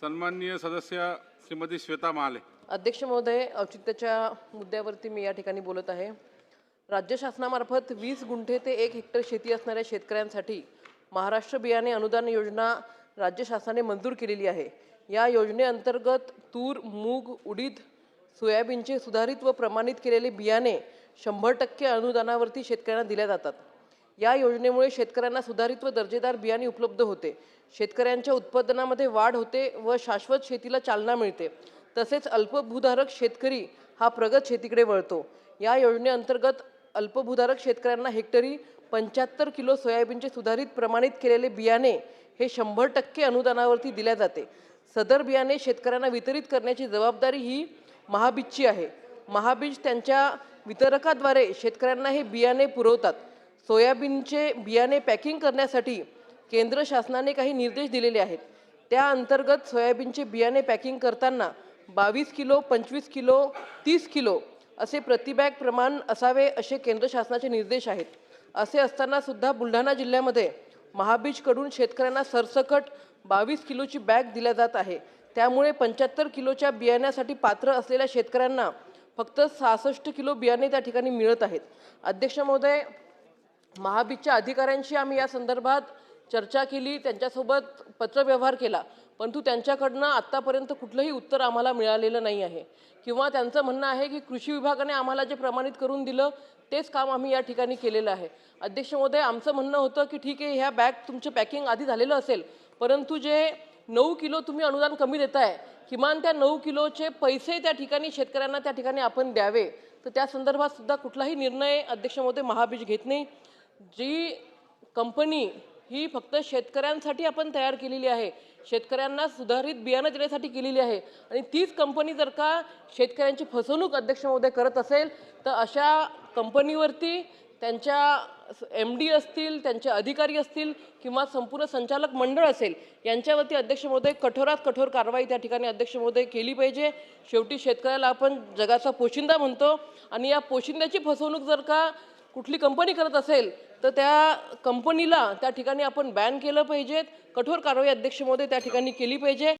सन्माननीय सदस्य श्रीमती श्वेता महाले अध्यक्ष महोदय औचित्याच्या मुद्द्यावरती मी या ठिकाणी बोलत आहे. राज्य शासनामार्फत वीस गुंठे ते एक हेक्टर शेती असणाऱ्या शेतकऱ्यांसाठी महाराष्ट्र बियाणे अनुदान योजना राज्य शासनाने मंजूर केलेली आहे. या योजनेअंतर्गत तूर मूग उडीद सोयाबीनचे सुधारित व प्रमाणित केलेले बियाणे शंभर टक्के अनुदानावरती शेतकऱ्यांना दिल्या जातात. या योजनेमुळे शेतकऱ्यांना सुधारित व दर्जेदार बियाणे उपलब्ध होते. शेतकऱ्यांच्या उत्पादनामध्ये वाढ होते व शाश्वत शेतीला चालना मिळते. तसेच अल्पभूधारक शेतकरी हा प्रगत शेतीकडे वळतो. या योजनेअंतर्गत अल्पभूधारक शेतकऱ्यांना हेक्टरी पंच्याहत्तर किलो सोयाबीनचे सुधारित प्रमाणित केलेले बियाणे हे शंभर टक्के अनुदानावरती दिल्या जाते. सदर बियाणे शेतकऱ्यांना वितरित करण्याची जबाबदारी ही महाबीजची आहे. महाबीज त्यांच्या वितरकाद्वारे शेतकऱ्यांना हे बियाणे पुरवतात. सोयाबीनचे बियाणे पॅकिंग करण्यासाठी केंद्र शासनाने काही निर्देश दिलेले आहेत. त्या अंतर्गत सोयाबीनचे बियाणे पॅकिंग करताना बावीस किलो पंचवीस किलो तीस किलो असे प्रतिबॅग प्रमाण असावे असे केंद्र शासनाचे निर्देश आहेत. असे असताना सुद्धा बुलढाणा जिल्ह्यामध्ये महाबीजकडून शेतकऱ्यांना सरसकट बावीस किलोची बॅग दिल्या जात आहे. त्यामुळे पंच्याहत्तर किलोच्या बियाण्यासाठी पात्र असलेल्या शेतकऱ्यांना फक्त सहासष्ट किलो बियाणे त्या ठिकाणी मिळत आहेत. अध्यक्ष महोदय महाबीजच्या अधिकाऱ्यांशी आम्ही या संदर्भात चर्चा केली त्यांच्यासोबत पत्रव्यवहार केला परंतु त्यांच्याकडनं आत्तापर्यंत कुठलंही उत्तर आम्हाला मिळालेलं नाही आहे. किंवा त्यांचं म्हणणं आहे की कृषी विभागाने आम्हाला जे प्रमाणित करून दिलं तेच काम आम्ही या ठिकाणी केलेलं आहे. अध्यक्ष महोदय आमचं म्हणणं होतं की ठीक आहे ह्या बॅग तुमचं पॅकिंग आधी झालेलं असेल परंतु जे नऊ किलो तुम्ही अनुदान कमी देताय किमान त्या नऊ किलोचे पैसे त्या ठिकाणी शेतकऱ्यांना त्या ठिकाणी आपण द्यावे. तर त्या संदर्भात सुद्धा कुठलाही निर्णय अध्यक्ष महोदय महाबीज घेत नाही. जी कंपनी ही फक्त शेतकऱ्यांसाठी आपण तयार केलेली आहे शेतकऱ्यांना सुधारित बियाणं देण्यासाठी केलेली आहे आणि तीच कंपनी जर का शेतकऱ्यांची फसवणूक अध्यक्ष महोदय करत असेल तर अशा कंपनीवरती त्यांच्या एम डी असतील त्यांचे अधिकारी असतील किंवा संपूर्ण संचालक मंडळ असेल यांच्यावरती अध्यक्ष महोदय कठोरात कठोर कारवाई त्या ठिकाणी अध्यक्ष महोदय केली पाहिजे. शेवटी शेतकऱ्याला आपण जगाचा पोशिंदा म्हणतो आणि या पोशिंद्याची फसवणूक जर का कुठली कंपनी करत असेल तर त्या कंपनीला त्या ठिकाणी आपण बॅन केलं पाहिजेत. कठोर कारवाई अध्यक्ष महोदय त्या ठिकाणी केली पाहिजे.